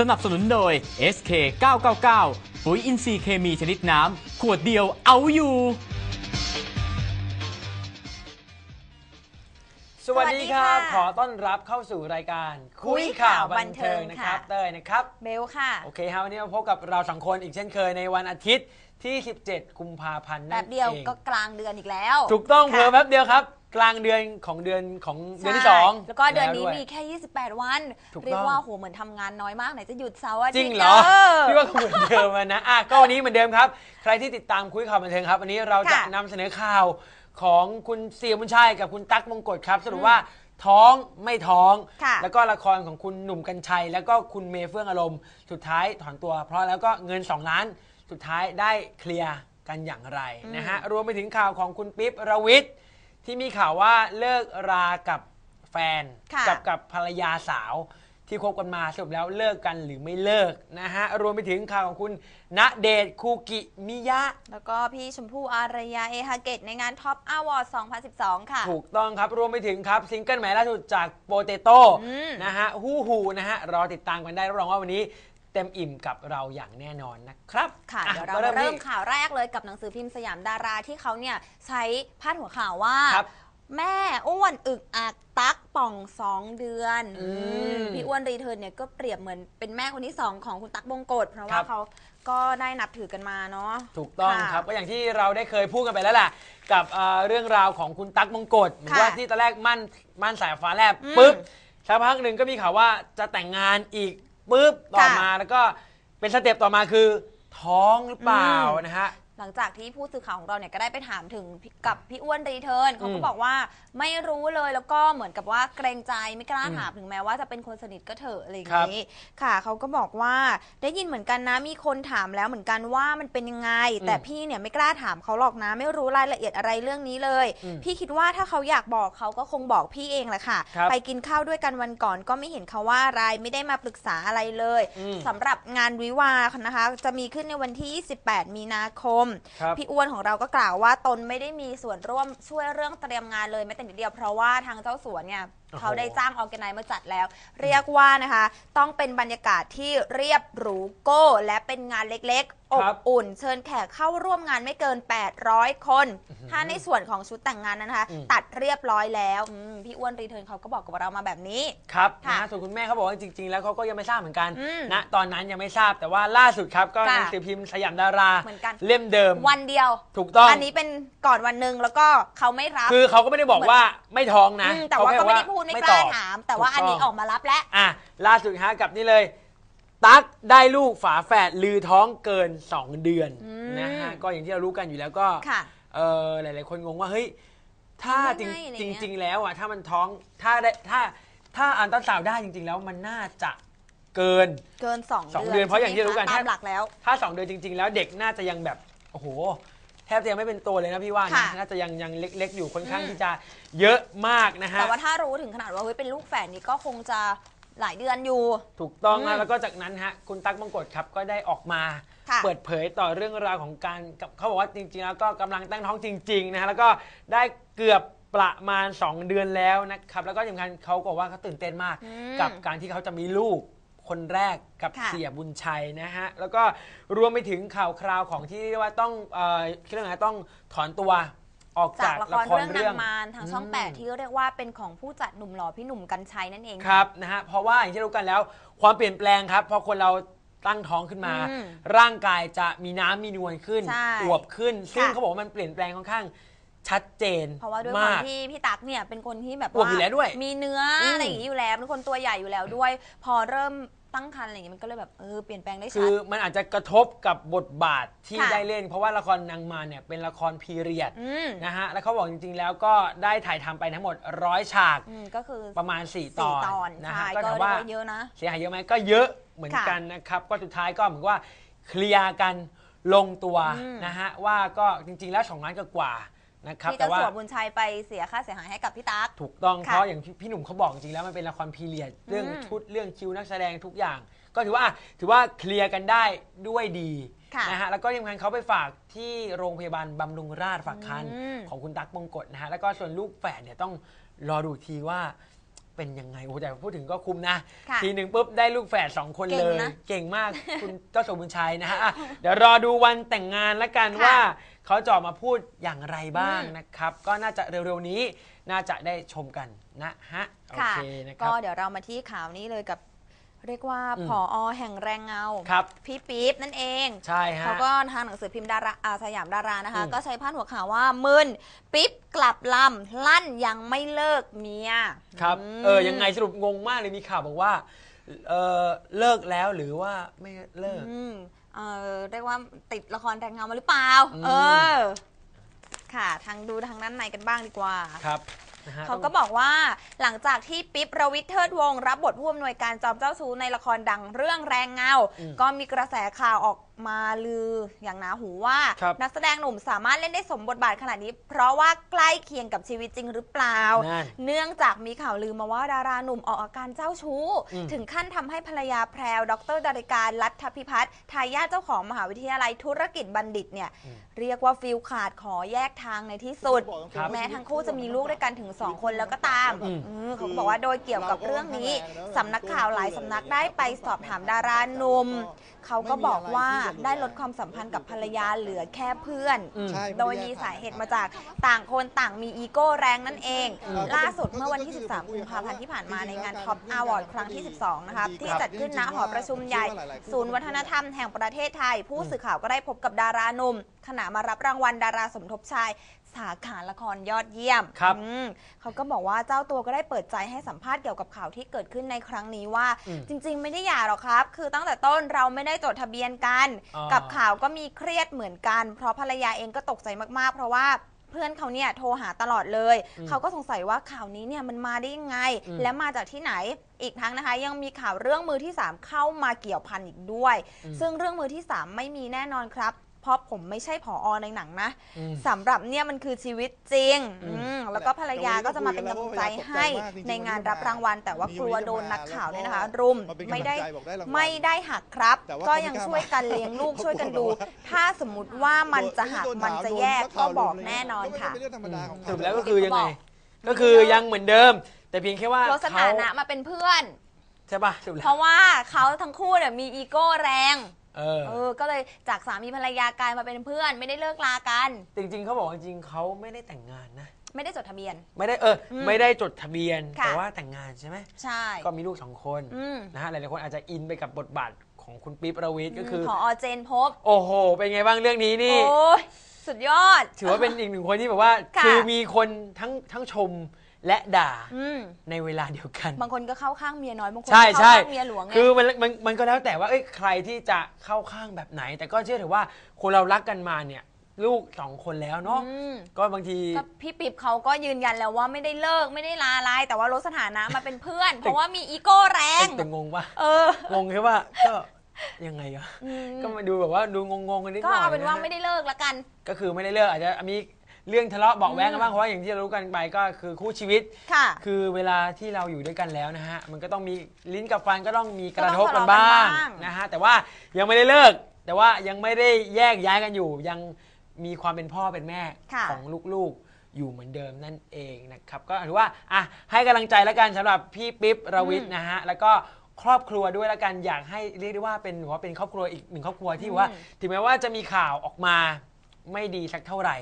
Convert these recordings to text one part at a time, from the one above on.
สนับสนุนโดย SK 999ปุ๋ยอินทรีย์เคมีชนิดน้ำ ขวดเดียวเอาอยู่ สวัสดีครับ สวัสดีค่ะขอต้อนรับเข้าสู่รายการคุยข่าวบันเทิงนะครับ ค่ะ เต้ยนะครับ เบลค่ะ โอเคครับวันนี้มาพบกับเราสองคนอีกเช่นเคยในวันอาทิตย์ที่ 17 กุมภาพันธ์แบนั่บนเดียวเองก็กลางเดือนอีกแล้วถูกต้องค่ะเพิ่มแป๊บเดียวครับ กลางเดือนของเดือนของเดือนที่ใช่สองแล้วก็เดือนนี้แล้วยมีแค่ 28 วัน ถูกต้องเรียกว่าโหเหมือนทำงานน้อยมากไหนจะหยุดเสาร์อาทิตย์จริงเหรออพี่ว่าก็เหมือนเดิมอะนะอะก็วันนี้เหมือนเดิมครับ ใครที่ติดตามคุยข่าวบันเทิงครับ วันนี้เราจะค่ะนำเสนอข่าวของคุณเสียบุญชัยกับคุณตั๊กมงกฎครับ สรุปว่าท้องไม่ท้องค่ะแล้วก็ละครของคุณหนุ่มกัญชัย แล้วก็คุณเมย์เฟื่องอารมณ์ สุดท้ายถอนตัว เพราะแล้วก็เงิน 2 ล้าน สุดท้ายได้เคลียร์กันอย่างไรนะฮะรวมไปถึงข่าวของคุณปิ๊บระวิทย์ ที่มีข่าวว่าเลิกรากับแฟน ค่ะ กับกับภรรยาสาว ที่คบกันมาสรุปแล้วเลิกกันหรือไม่เลิกนะฮะ รวมไปถึงข่าวของคุณณเดชน์คูกิมิยะ แล้วก็พี่ชมพู่อารยาเอฮาเกตในงานท็อปอวอร์ด2012 ค่ะ ถูกต้องครับ รวมไปถึงครับ ซิงเกิลใหม่ล่าสุดจากโปเตโต้อืม นะฮะ ฮู้ฮูนะฮะ รอติดตามกันได้รับรองว่าวันนี้ เต็มอิ่มกับเราอย่างแน่นอนนะครับค่ะอ่เดี๋ยวเราก็มาเริ่มที่ข่าวแรกเลยกับหนังสือพิมพ์สยามดาราที่เขาเนี่ยใช้พาดหัวข่าวว่าครับแม่อ้วนอึกอักตักป่องสองเดือนอืมพี่อ้วนรีเทิร์นเนี่ยก็เปรียบเหมือนเป็นแม่คนที่สองของคุณตั๊กบงกฎเพราะครัว่าบเขาก็ได้นับถือกันมาเนาะถูกต้องค่ะครับก็อย่างที่เราได้เคยพูดกันไปแล้วแหละกับเอ่อเรื่องราวของคุณตั๊กมงกฎหรือค่ะว่าที่ตอนแรกมั่นมั่นสายฟ้าแลบอืมปุ๊บสักพักหนึ่งก็มีข่าวว่าจะแต่งงานอีก ปุ๊บต่อค่ะมาแล้วก็เป็นสเต็ปต่อมาคือท้องหรือเปล่าอืมนะฮะ หลังจากที่ผู้สื่อข่าวของเราเนี่ยก็ได้ไปถามถึงพี่กับพี่อ้วนรีเทิร์นเขาก็อืมบอกว่าไม่รู้เลยแล้วก็เหมือนกับว่าเกรงใจไม่กล้าอืมถามถึงแม้ว่าจะเป็นคนสนิทก็เถอะอะไรอย่างครับนี้ค่ะเขาก็บอกว่าได้ยินเหมือนกันนะมีคนถามแล้วเหมือนกันว่ามันเป็นยังไง แต่พี่เนี่ยไม่กล้าถามเขาหรอกนะ ไม่รู้รายละเอียดอะไรเรื่องนี้เลยอืมพี่คิดว่าถ้าเขาอยากบอกเขาก็คงบอกพี่เองแหละค่ะครับไปกินข้าวด้วยกันวันก่อนก็ไม่เห็นเขาว่าอะไรไม่ได้มาปรึกษาอะไรเลยอืมสำหรับงานวิวาห์นะคะ จะมีขึ้นในวันที่ 28 มีนาคมครับ พี่อ้วนของเราก็กล่าวว่าตนไม่ได้มีส่วนร่วมช่วยเรื่องเตรียมงานเลยแม้แต่นิดเดียวเพราะว่าทางเจ้าสัวเนี่ยโอ้โห เขาได้จ้างออแกไนซ์มาจัดแล้ว เรียกว่านะคะ ต้องเป็นบรรยากาศที่เรียบหรูโก้ และเป็นงานเล็กๆอบครับอุ่น เชิญแขกเข้าร่วมงานไม่เกิน 800 คน ถ้าในส่วนของชุดแต่งงานนั้นนะคะอืมตัดเรียบร้อยแล้วอืมพี่อ้วนรีเทิร์นเขาก็บอกกับเรามาแบบนี้ ครับค่ะนะส่วนคุณแม่เขาบอกว่าจริง ๆ แล้วเขาก็ยังไม่ทราบเหมือนกันอืมนะตอนนั้นยังไม่ทราบแต่ว่าล่าสุดครับก็ค่ะหนังสือพิมพ์สยามดาราเหมือนกัน เล่มเดิม วันเดียวถูกต้อง อันนี้เป็นก่อนวันหนึ่งแล้วก็เขาไม่รับคือเขาก็ไม่ได้บอกว่าไม่ท้องนะอืมแต่ว่าเขก็ค่ไม่ได้พูดไม่กตล้าอบถาม แต่ว่าอันนี้ถูอต้องกมารับแล้ว อะล่าสุดฮะกับนี่เลย ตั๊กได้ลูกฝาแฝดลือท้องเกิน 2 เดือนอืมนะฮะก็อย่างที่เรารู้กันอยู่แล้วก็ค่ะเออหลาย ๆ คนงงว่าเฮ้ยถ้าจริงไม่อะไรจเงี้ยริง ๆ แล้วอะถ้ามันท้องถ้าได้ถ้าถ้าอันต้นสาวได้จริง ๆ แล้วมันน่าจะเกิน เกินสองสองเดือนเพราะอย่างที่รู้กันตามหลักแล้ว ถ้า 2 เดือนจริง ๆ แล้วเด็กน่าจะยังแบบโอ้โหแทบจะยังไม่เป็นตัวเลยนะพี่ว่านะค่ะน่าจะยังยังเล็ก ๆ อยู่ค่อนข้างอืม ที่จะเยอะมากนะฮะ แต่ว่าถ้ารู้ถึงขนาดว่าเฮ้ยเป็นลูกแฝดนี่ก็คงจะ หลายเดือนอยู่ ถูกต้องอืนะมแล้วก็จากนั้นฮะคุณตั๊กมงกฎครับก็ได้ออกมา ค่ะเปิดเผยต่อเรื่องราวของการกับเขาบอกว่าจริงๆ แล้วก็กำลังตั้งท้องจริงๆนะฮะแล้วก็ได้เกือบประมาณ 2 เดือนแล้วนะครับแล้วก็สำคัญเขาบอกว่าเขาตื่นเต้นมาก อืมกับการที่เขาจะมีลูกคนแรกกับค่ะ เสียบุญชัยนะฮะแล้วก็รวมไปถึงข่าวคราวของที่เรียกว่าต้องเอ่อเรื่องอะไรต้องถอนตัว ออกจาจากกละละคครรเรื่องเรื่องนางมารทางช่องมแปดที่เรียกว่าเป็นของผู้จัดหนุ่มหล่อพี่หนุ่มกัญชัยนั่นเองครับนะฮะเพราะว่าอย่างที่รู้กันแล้ว ความเปลี่ยนแปลงครับพอคนเราตั้งท้องขึ้นมา อืมร่างกายจะมีน้ำมีนวลขึ้นใช่อวบขึ้น ซึ่งค่ะ เขาบอกว่ามันเปลี่ยนแปลงค่อนข้างชัดเจนเพราะว่าด้วยความมากที่พี่ตั๊กเนี่ยเป็นคนที่แบบอวบอยู่แล้วด้วยมีเนื้ออืมอะไรอย่างนี้อยู่แล้วเป็นคนตัวใหญ่อยู่แล้วด้วย พอเริ่ม ตั้งครรภ์อะไรอย่างนี้มันก็เลยแบบเออเปลี่ยนแปลงได้คืชัดอมันอาจจะกระทบกับบทบาทที่ค่ะได้เล่น เพราะว่าละครนางมารเนี่ยเป็นละครพีเรียดอืม นะฮะแล้วเขาบอกจริงๆแล้วก็ได้ถ่ายทำไปทั้งหมดร้อยฉาก อืมก็คือประมาณ 4 ตสี่อนตอนนะใช่ฮะก็ก็ถามเรียกว่าว่าเยอะนะ เสียหายเยอะไหมก็เยอะเหมือนค่ะกันนะครับ ก็สุดท้ายก็เหมือนว่าเคลียร์กันลงตัวอืมนะฮะว่าก็จริงๆแล้วสองล้านกว่าๆ นะครับที่แต่เจ้าว่าสัวบุญชัยไปเสียค่าเสียหายให้กับพี่ตั๊ก ถูกต้องค่ะเพราะอย่างที่พี่หนุ่มเขาบอกจริงๆแล้วมันเป็นละครพีเรียดเรื่องอืมชุดเรื่องคิวนักแสดงทุกอย่าง ก็ถือว่าอะถือว่าเคลียร์กันได้ด้วยดีค่ะนะฮะแล้วก็ยังไงเขาไปฝากที่โรงพยาบาลบำรุงราษฎร์ฝากคันอืม ของคุณตั๊กมงกฎนะฮะแล้วก็ส่วนลูกแฝดเนี่ยต้องรอดูอีกทีว่าเป็นยังไงโอ้โหแต่พูดถึงก็คุ้มนะ ค่ะ ทีหนึ่งปุ๊บ ได้ลูกแฝดสองคนเก่เลงย นะเก่งมาก คุณเจ้าสมบุญชัยนะฮะอะเดี๋ยวรอดูวันแต่งงานแล้วกันค่ะว่า เขาจะออกมาพูดอย่างไรบ้างอืมนะครับ ก็น่าจะเร็วๆนี้น่าจะได้ชมกันนะฮะโอค่ะเคนะคก็รับเดี๋ยวเรามาที่ข่าวนี้เลยกับเรียกว่าอืมผอแห่งแรงเงาครับพี่ปี๊บนั่นเองใช่ฮะเขาก็ทางหนังสือพิมพ์ดาราอาสยามดารานะคะอืมก็ใช้พาดหัวข่าวว่ามึนปิ๊บกลับลำลั่นยังไม่เลิกเมียครับมเออยังไงสรุปงงมากเลยมีข่าวบอกว่าเออเลิกแล้วหรือว่าไม่เลิกอืม เออเรียกว่าติดละครแรงเงามาหรือเปล่า อืม เออ ค่ะทางดูทางด้านในกันบ้างดีกว่า ครับนะฮะเขาก็บอกว่าหลังจากที่ปิ๊บระวิทย์เทิดวงศ์รับบทผู้อำนวยการจอมเจ้าชู้ในละครดังเรื่องแรงเงาอืมก็มีกระแสข่าวออก มาลืออย่างหนาหูว่า ครับนักแสดงหนุ่มสามารถเล่นได้สมบทบาทขนาดนี้ เพราะว่าใกล้เคียงกับชีวิตจริงหรือเปล่า นั่นเนื่องจากมีข่าวลือมาว่าดาราหนุ่มออกอาการเจ้าชู้ อืม ถึงขั้นทำให้ภรรยาแพรว ดรดาริการรัฐพิพัฒน์ทายาทเจ้าของมหาวิทยาลัยธุรกิจบัณฑิตเนี่ยเรียกว่าฟิลขาดขอแยกทางในที่สุด ครับ แม้ทั้งคู่จะมีลูกด้วยกันถึง2คนแล้วก็ตาม อืม อืมเขาก็บอกว่าโดยเกี่ยวกับเรื่องนี้ สำนักข่าวหลายสำนักได้ไปสอบถามดาราหนุ่มเขาก็บอกว่าได้ลดความสัมพันธ์กับภรรยาเหลือแค่เพื่อน อืม ใช่โดยมีสาเหตุมาจากต่างคนต่างมีอีโก้แรงนั่นเองอืมล่าสุดเมื่อวันที่ 13 กุมภาพันธ์ที่ผ่านมาในงานท็อปอ w อร์ดครั้งที่ 12 นะคะที่จัดขึ้นณหอประชุมใหญ่ ศูนย์วัฒนธรรมแห่งประเทศไทย ผู้สื่อข่าวก็ได้พบกับดาราหนุ่มขณะมารับรางวัลดาราสมทบชาย สาขาละครยอดเยี่ยมครับอืมเขาก็บอกว่าเจ้าตัวก็ได้เปิดใจให้สัมภาษณ์เกี่ยวกับข่าวที่เกิดขึ้นในครั้งนี้ว่า อืมจริง ๆ ไม่ได้หย่าหรอกครับ คือตั้งแต่ต้นเราไม่ได้จดทะเบียนกัน อ๋อ กับข่าวก็มีเครียดเหมือนกัน เพราะภรรยาเองก็ตกใจมากๆ เพราะว่าเพื่อนเขาเนี่ยโทรหาตลอดเลย อืมเขาก็สงสัยว่าข่าวนี้เนี่ยมันมาได้ยังไง อืม และมาจากที่ไหนอีกทั้งนะคะ ยังมีข่าวเรื่องมือที่3เข้ามาเกี่ยวพันอีกด้วย อืม ซึ่งเรื่องมือที่ 3 ไม่มีแน่นอนครับ เพราะผมไม่ใช่ผออในหนังนะอืม สำหรับเนี่ยมันคือชีวิตจริงอืมอืมแล้วก็ภรรยาก็จะมาเป็นกำลังใจให้ในงานรับรางวัล แต่ว่ากลัวโดนนักข่าวเนี่ยนะคะ รุมไม่ได้ไม่ได้หักครับ แต่ว่าก็เขาไม่ยังกล้าช่วยกันเลี้ยงลูกเขาช่วยกันดูกลัวว่า ถ้าสมมติว่ามันจะหักมันจะแยกก็บอกแน่นอนค่ะ ก็ไม่ใช่เรื่องธรรมดาของสเขา รุปแล้วก็คือยังไงบอกก็คือยังเหมือนเดิม แต่เพียงแค่ว่าลดสเขาถานะมาเป็นเพื่อน ใช่ป่ะสรุปเพแล้วราะว่าเขาทั้งคู่เนี่ยมีอีโก้แรง เออ เออ ก็เลยจากสามีภรรยากลายมาเป็นเพื่อน ไม่ได้เลิกลากัน จริง ๆเขาบอกว่าจริงๆเขาไม่ได้แต่งงานนะ ไม่ได้จดทะเบียน ไม่ได้เอออมไม่ได้จดทะเบียน ค่ะ แต่ว่าแต่งงานใช่ไหมใช่ ก็มีลูกสองคนอืม นะฮะหลายๆคนอาจจะอินไปกับบทบาทของคุณปิ๊บประวิทย์ก็คือผอเจนพบ โอ้โห เป็นไงบ้างเรื่องนี้นี่ โอ้ยสุดยอด ถือว่าเป็นอีกหนึ่งคนที่แบบว่าค่ะ คือมีคนทั้งทั้งชม และด่าอืมในเวลาเดียวกัน บางคนก็เข้าข้างเมียน้อยบางคนใช่ก็เข้าใช่ข้างเมียหลวงไงคือมันมันมันก็แล้วแต่ว่าเอ้ยใครที่จะเข้าข้างแบบไหน แต่ก็เชื่อถือว่าคนเรารักกันมาเนี่ยลูกสองคนแล้วเนาะอืมก็บางทีก็พี่ปิ๊บเขาก็ยืนยันแล้วว่าไม่ได้เลิกไม่ได้ลาลาย แต่ว่าลดสถานะมาเป็นเพื่อน เพราะว่ามีอีโก้แรงแต่งงว่าเอองงแค่ว่าก็ยังไงอะอืมก็มาดูแบบว่าดูงงๆกันนิดหก็น่อยเอาเป็นว่าะฮะไม่ได้เลิกละกัน ก็คือไม่ได้เลิกอาจจะมี เรื่องทะเลาะเบาะแว้งกันบ้างอืมเพราะว่าอย่างที่เรารู้กันไปก็คือคู่ชีวิต ค่ะ คือเวลาที่เราอยู่ด้วยกันแล้วนะฮะ มันก็ต้องมีลิ้นกับฟันก็ต้องมีกก็ระต้องทบกันทะเลาะกันบ้างบ้าง นะฮะ แต่ว่ายังไม่ได้เลิก แต่ว่ายังไม่ได้แยกย้ายกันอยู่ ยังมีความเป็นพ่อเป็นแม่ค่ะของลูกๆอยู่เหมือนเดิมนั่นเองนะครับ ก็ถือว่าอะให้กำลังใจแล้วกันสำหรับพี่ปิ๊บระวิทย์นะฮะ แล้วก็ครอบครัวด้วยแล้วกันอยากให้เรียกได้ว่าเป็นถือว่าเป็นครอบครัวอีกหนึ่งครอบครัวที่ว่า ถึงแม้ว่าจะมีข่าวออกมาไม่ดีสักเท่าไหร่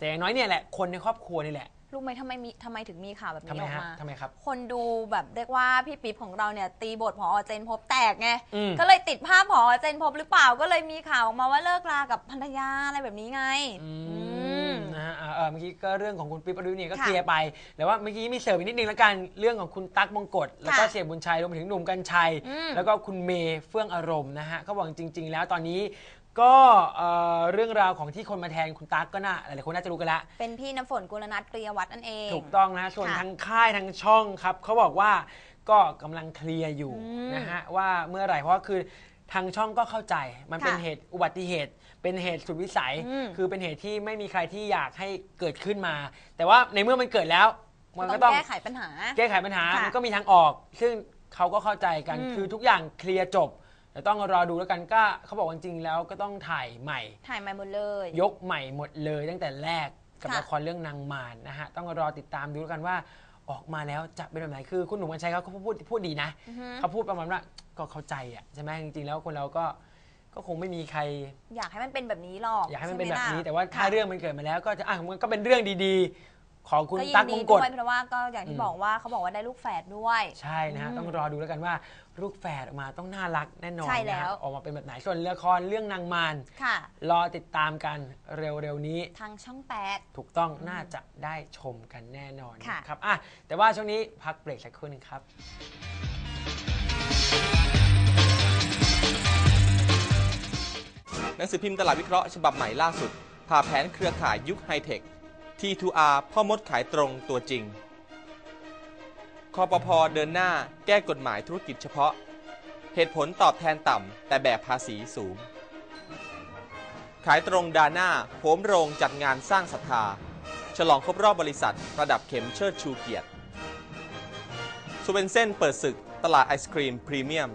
แต่อย่างน้อยเนี่ยแหละคนในครอบครัวนี่แหละ รู้ไหมทำไมมีทำไมถึงมีข่าวแบบทำนี้ไมออกฮะมา ทำไมครับ คนดูแบบเรียกว่าพี่ปิ๊บของเราเนี่ย ตีบทผอเจนพบแตกไง อืม ก็เลยติดภาพผอเจนพบหรือเปล่าก็เลยมีข่าวออกมาว่าเลิกลากับภรรยาอะไรแบบนี้ไงอือืมม นะฮะอ่าเออเมื่อกี้ก็เรื่องของคุณปิ๊บอรุณเนี่ยก็ค่ะเคลียร์ไป แต่ว่าเมื่อกี้มีเสริมอีกนิดนึงแล้วกันเรื่องของคุณตั๊กมงกฎแล้วก็ค่ะเสียบุญชัยรวมไปถึงหนุ่มกัญชัย อืม แล้วก็คุณเมย์เฟื่องอารมณ์นะฮะเขาบอกจริง ๆ แล้วตอนนี้ ก็เอ่อเรื่องราวของที่คนมาแทนคุณตั๊กก็น่าหลายๆคนน่าจะรู้กันละ เป็นพี่น้ำฝนกุลนัทเกรียวัฒน์นั่นเอง ถูกต้องนะส่วนค่ะทางค่ายทางช่องครับเขาบอกว่าก็กำลังเคลียร์อยู่อืมนะฮะว่าเมื่อไหร่เพราะว่าคือทางช่องก็เข้าใจมันเป็นค่ะเหตุอุบัติเหตุ เป็นเหตุสุดวิสัย อืมคือเป็นเหตุที่ไม่มีใครที่อยากให้เกิดขึ้นมา แต่ว่าในเมื่อมันเกิดแล้ว มันก็ต้ต้อองงแก้ไขปัญหา แก้ไขปัญหา ค่ะมันก็มีทางออก ซึ่งเขาก็เข้าใจกันอืม คือทุกอย่างเคลียร์จบแต่ต้องรอดูแล้วกันก็เขาบอกว่าจริงๆแล้วก็ต้องถ่ายใหม่ ถ่ายใหม่หมดเลย ยกใหม่หมดเลยตั้งแต่แรกกับค่ะ ละครเรื่องนางมารนะฮะ ต้องรอติดตามดูแล้วกันว่าออกมาแล้วจะเป็นแบบไหนคือคุณหนุ่มกัญชัยเขาก็พูดพูดดีนะ อือฮึ เขาพูดประมาณว่าก็เข้าใจอะใช่ไหมจริงๆแล้วคนเราก็ ก็คงไม่มีใคร อยากให้มันเป็นแบบนี้หรอกอยากให้มันเป็นช่แบบไล่ะนี้แต่ว่าถ้าค่ะเรื่องมันเกิดมาแล้ว ก็จะอะมันก็เป็นเรื่องดีๆ ของคุณก็ยิตั๊กนมดีงกด้ฎวยเพราะว่าก็อย่างที่อืม บอกว่าเขาบอกว่าได้ลูกแฝดด้วย ใช่นะฮะอืมต้องรอดูแล้วกันว่าลูกแฝดออกมาต้องน่ารักแน่นอนใช่แล้ว นะฮะออกมาเป็นแบบไหนส่วนละครเรื่องนางมารค่ะ รอติดตามกันเร็วๆนี้ ทางช่องถูกต้องน่าจะได้ชมกันแน่นอนค่ะ นะครับอะแต่ว่าช่วงนี้พักเบรกสักครู่หนึงครับ หนังสือพิมพ์ตลาดวิเคราะห์ฉบับใหม่ล่าสุดผ่าแผนเครือข่ายยุคไฮเทค T2R พ่อมดขายตรงตัวจริง คอปพเดินหน้าแก้กฎหมายธุรกิจเฉพาะ เหตุผลตอบแทนต่ำ แต่แบบภาษีสูง ขายตรงดาน้าโหมโรงจัดงานสร้างศรัทธา ฉลองครบรอบบริษัท ระดับเข็มเชิดชูเกียรติซูเวนเซนเปิดศึกตลาดไอศครีมพรีเมียม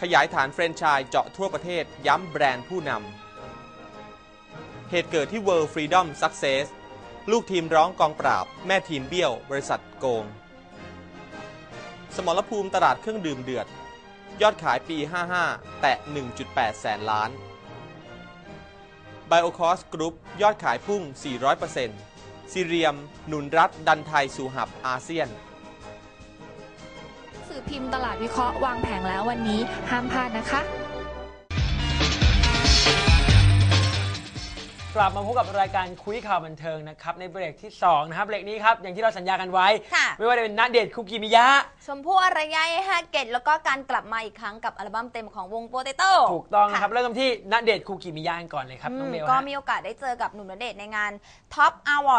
ขยายฐานแฟรนไชส์เจาะทั่วประเทศย้ำแบรนด์ผู้นำ เหตุเกิดที่ World Freedom Success ลูกทีมร้องกองปราบ แม่ทีมเบี้ยว บริษัทโกง สมรภูมิตลาดเครื่องดื่มเดือด ยอดขายปี 55 แตะ 1.8 แสนล้าน Biocost Group ยอดขายพุ่ง 400%ซีเรียม หนุนรัฐดันไทยสู่หับอาเซียน สื่อพิมพ์ตลาดวิเคราะห์วางแผงแล้ววันนี้ห้ามพลาดนะคะ กลับมาพบกับรายการคุยข่าวบันเทิงนะครับในเบรกที่2นะครับเบรกนี้ครับอย่างที่เราสัญญากันไว้ ค่ะ ไม่ว่าจะเป็นนัดเดทคุกิมิยะ8ชมพู่อารยะฮาเกตแล้วก็การกลับมาอีกครั้งกับอัลบั้มเต็มของวงโปเตโต้ถูกต้องนะครับ เริ่มกันที่นัดเดทคุกิมิยะกันก่อนเลยครับน้องเบลก็ฮะ มีโอกาสได้เจอกับหนุ่มณเดชน์ในงาน Top Award